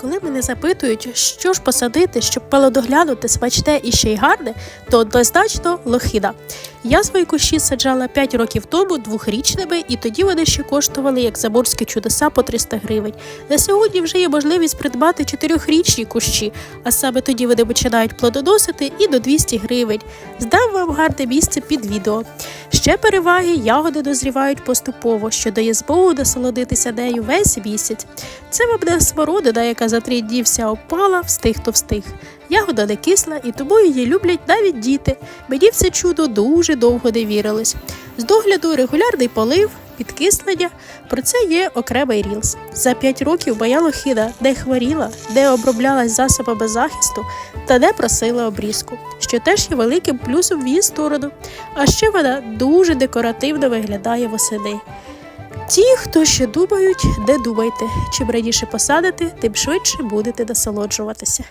Коли мене запитують, що ж посадити, щоб пелодоглянути смачне і ще й гарне, то однозначно лохина. Я свої кущі саджала 5 років тому двохрічними, і тоді вони ще коштували як заморські чудеса по 300 гривень. На сьогодні вже є можливість придбати чотирьохрічні кущі, а саме тоді вони починають плодоносити і до 200 гривень. Здам вам гарне місце під відео. Ще переваги ягоди дозрівають поступово, що дає змогу насолодитися нею весь місяць. Це вам не смородина, яка за три дні вся опала, встиг то встиг. Ягода не кисла, і тому її люблять навіть діти. Мені в це чудо дуже довго не вірилось. З догляду регулярний полив, підкислення. Про це є окремий рілс. За 5 років моя лохина не хворіла, не оброблялась засобами захисту та не просила обрізку, що теж є великим плюсом в її сторону. А ще вона дуже декоративно виглядає восени. Ті, хто ще думають, не думайте. Чим раніше посадите, тим швидше будете насолоджуватися.